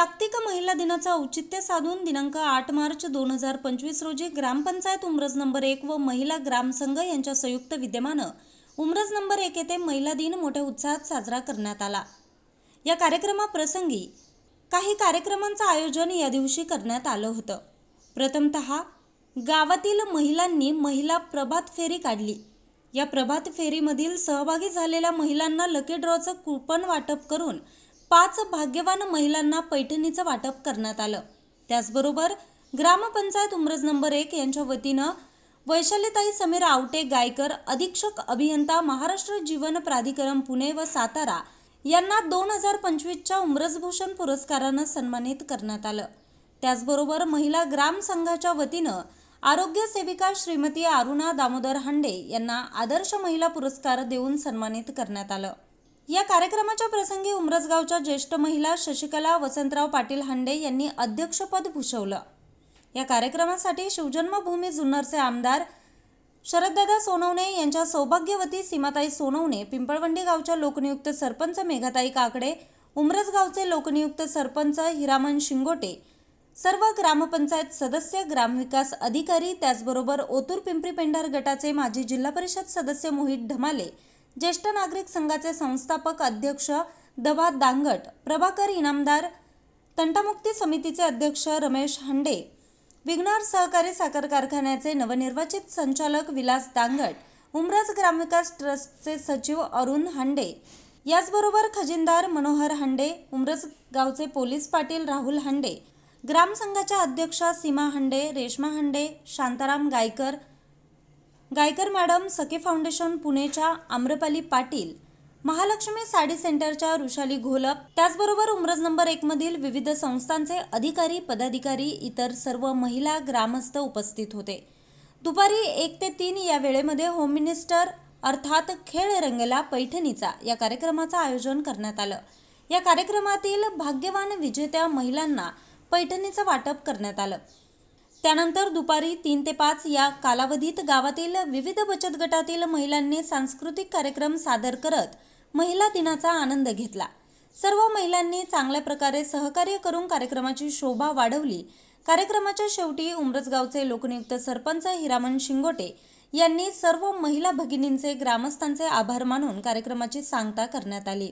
जागतिक महिला दिनाचं औचित्य साधून दिनांक आठ मार्च दोन हजार पंचवीस रोजी ग्रामपंचायत उमरज नंबर एक व महिला ग्रामसंघ यांच्या संयुक्त विद्यमानं उमरज नंबर एक येथे महिला दिन मोठ्या उत्साहात साजरा करण्यात आला. या कार्यक्रमाप्रसंगी काही कार्यक्रमांचं आयोजन या दिवशी करण्यात आलं होतं. प्रथमतः गावातील महिलांनी महिला प्रभात फेरी काढली. या प्रभात फेरीमधील सहभागी झालेल्या महिलांना लकी ड्रॉचं कुपन वाटप करून पाच भाग्यवान महिलांना पैठणीचं वाटप करण्यात आलं. त्याचबरोबर ग्रामपंचायत उमरज नंबर एक यांच्या वतीनं वैशालीताई समीर आवटे गायकर अधीक्षक अभियंता महाराष्ट्र जीवन प्राधिकरण पुणे व सातारा यांना दोन हजार पंचवीसच्या उमरजभूषण पुरस्कारानं सन्मानित करण्यात आलं. त्याचबरोबर महिला ग्राम संघाच्या वतीनं आरोग्य सेविका श्रीमती अरुणा दामोदर हांडे यांना आदर्श महिला पुरस्कार देऊन सन्मानित करण्यात आलं. या कार्यक्रमाच्या प्रसंगी उमरजगावच्या ज्येष्ठ महिला शशिकला वसंतराव पाटील हांडे यांनी अध्यक्षपद भूषवलं. या कार्यक्रमासाठी शिवजन्मभूमी जुन्नरचे आमदार शरददादा सोनवणे यांच्या सौभाग्यवती सीमाताई सोनवणे पिंपळवंडी गावच्या लोकनियुक्त सरपंच मेघाताई काकडे उमरसगावचे लोकनियुक्त सरपंच हिरामन शिंगोटे सर्व ग्रामपंचायत सदस्य ग्रामविकास अधिकारी त्याचबरोबर ओतूर पिंपरी पेंढार गटाचे माजी जिल्हा परिषद सदस्य मोहित ढमाले ज्येष्ठ नागरिक संघाचे संस्थापक अध्यक्ष दबा दांगट प्रभाकर इनामदार तंटामुक्ती समितीचे अध्यक्ष रमेश हांडे विघ्नार सहकारी साखर कारखान्याचे नवनिर्वाचित संचालक विलास दांगट उमरज ग्रामविकास ट्रस्टचे सचिव अरुण हांडे याचबरोबर खजिनदार मनोहर हांडे उमरज गावचे पोलीस पाटील राहुल हांडे ग्रामसंघाच्या अध्यक्षा सीमा हांडे रेश्मा हांडे शांताराम गायकर गायकर मॅडम सखे फाउंडेशन पुणेच्या आम्रपाली पाटील महालक्ष्मी साडी सेंटरच्या ऋषाली घोलप त्याचबरोबर उमरज नंबर एक मधील विविध संस्थांचे अधिकारी पदाधिकारी इतर सर्व महिला ग्रामस्थ उपस्थित होते. दुपारी एक ते तीन या वेळेमध्ये होम मिनिस्टर अर्थात खेळ रंगला पैठणीचा या कार्यक्रमाचं आयोजन करण्यात आलं. या कार्यक्रमातील भाग्यवान विजेत्या महिलांना पैठणीचं वाटप करण्यात आलं. त्यानंतर दुपारी तीन ते पाच या कालावधीत गावातील विविध बचत गटातील महिलांनी सांस्कृतिक कार्यक्रम सादर करत महिला दिनाचा आनंद घेतला. सर्व महिलांनी चांगल्या प्रकारे सहकार्य करून कार्यक्रमाची शोभा वाढवली. कार्यक्रमाच्या शेवटी उमरजगावचे लोकनियुक्त सरपंच हिरामन शिंगोटे यांनी सर्व महिला भगिनींचे ग्रामस्थांचे आभार मानून कार्यक्रमाची सांगता करण्यात आली.